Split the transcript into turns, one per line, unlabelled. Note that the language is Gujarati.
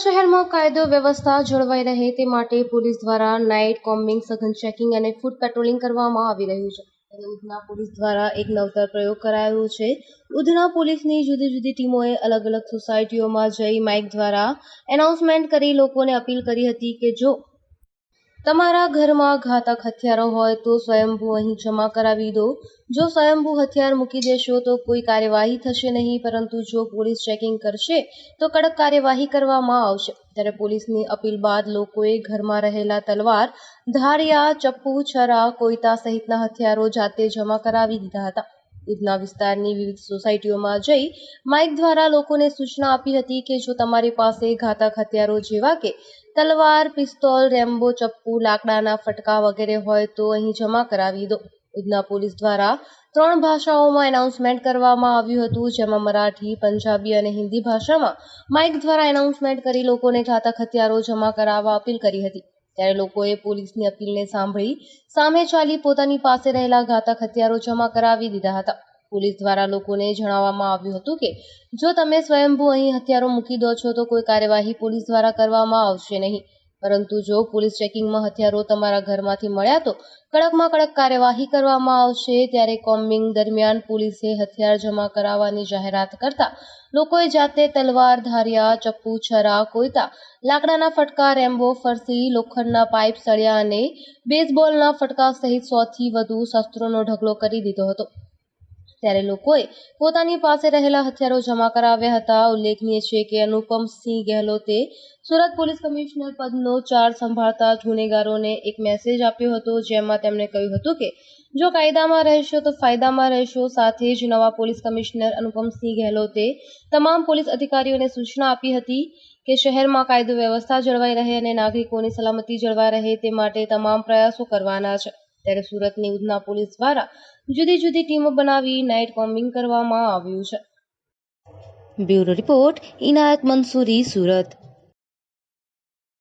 શહેરમાં કાયદો વ્યવસ્થા જળવાઈ રહે તે માટે પોલીસ દ્વારા નાઇટ કોમ્બિંગ, સઘન ચેકિંગ અને ફૂડ પેટ્રોલિંગ કરવામાં આવી રહ્યું છે. ઉધના પોલીસ દ્વારા એક નવતર પ્રયોગ કરાયો છે. ઉધના પોલીસની જુદી જુદી ટીમોએ અલગ અલગ સોસાયટીઓમાં જઈ માઇક દ્વારા એનાઉન્સમેન્ટ કરી લોકોને અપીલ કરી હતી કે જો તમારા ઘરમાં ઘાતક હથિયારો હોય તો સ્વયંભૂ અહીં જમા કરાવી દો. જો સ્વયંભૂ હથિયાર મૂકી દેશો તો કોઈ કાર્યવાહી થશે નહીં, પરંતુ જો પોલીસ ચેકિંગ કરશે, તો કડક કાર્યવાહી કરવામાં આવશે. ત્યારે પોલીસની અપીલ બાદ લોકોએ ઘરમાં રહેલા તલવાર, ધારિયા, ચપ્પુ, છરા કોઈતા સહિતના હથિયારો જાતે જમા કરાવી દીધા હતા. ઉધના વિસ્તારની વિવિધ સોસાયટીઓમાં જઈ માઇક દ્વારા લોકોને સૂચના આપી હતી કે જો તમારી પાસે ઘાતક હથિયારો જેવા કે તલવાર, પિસ્તોલ, રેમ્બો, ચપ્પુ, લાકડાના ફટકા વગેરે હોય તો અહીં જમા કરાવી દો. ઉધના પોલીસ દ્વારા ત્રણ ભાષાઓમાં એનાઉન્સમેન્ટ કરવામાં આવ્યું હતું, જેમાં મરાઠી, પંજાબી અને હિન્દી ભાષામાં માઇક દ્વારા એનાઉન્સમેન્ટ કરી લોકોને ઘાતક હથિયારો જમા કરાવવા અપીલ કરી હતી. ત્યારે લોકોએ પોલીસની અપીલને સાંભળી સામે ચાલી પોતાની પાસે રહેલા ઘાતક હથિયારો જમા કરાવી દીધા હતા. પોલીસ દ્વારા લોકોને જણાવવામાં આવ્યું હતું કે, જો તમે સ્વયંભૂ અહીં હથિયારો મૂકી દો છો તો કોઈ કાર્યવાહી પોલીસ દ્વારા કરવામાં આવશે નહીં. પરંતુ જો પોલીસ ચેકિંગમાં હથિયારો તમારા ઘરમાંથી મળ્યા તો કડકમાં કડક કાર્યવાહી કરવામાં આવશે. ત્યારે કોમ્બિંગ દરમિયાન પોલીસે હથિયાર જમા કરાવવાની જાહેરાત કરતા લોકોએ જાતે તલવાર, ધારિયા, ચપ્પુ, છરા કોઈતા લાકડાના ફટકા, રેમ્બો ફરસી, લોખંડના પાઇપ સળિયા અને બેઝબોલના ફટકા સહિત સોથી વધુ શસ્ત્રોનો ઢગલો કરી દીધો હતો. ત્યારે લોકોએ પોતાની પાસે રહેલા હથિયારો જમા કરાવ્યા હતા. ઉલ્લેખનીય છે કે અનુપમસિંહ ગેહલોતે સુરત પોલીસ કમિશનર પદનો ચાર્જ સંભાળતા ગુનેગારોને એક મેસેજ આપ્યો હતો, જેમાં તેમણે કહ્યું હતું કે, જો કાયદામાં રહેશો તો ફાયદામાં રહેશો. સાથે જ નવા પોલીસ કમિશનર અનુપમસિંહ ગેહલોતે તમામ પોલીસ અધિકારીઓને સૂચના આપી હતી કે શહેરમાં કાયદો વ્યવસ્થા જળવાઈ રહે અને નાગરિકોની સલામતી જળવાઈ રહે. તે માટે તમામ પ્રયાસો કરવાના છે. ત્યારે સુરતની ઉધના પોલીસ દ્વારા જુદી જુદી ટીમો બનાવી નાઇટ કોમ્બિંગ કરવામાં આવ્યું છે. Bureau report Inayat Mansuri, Surat.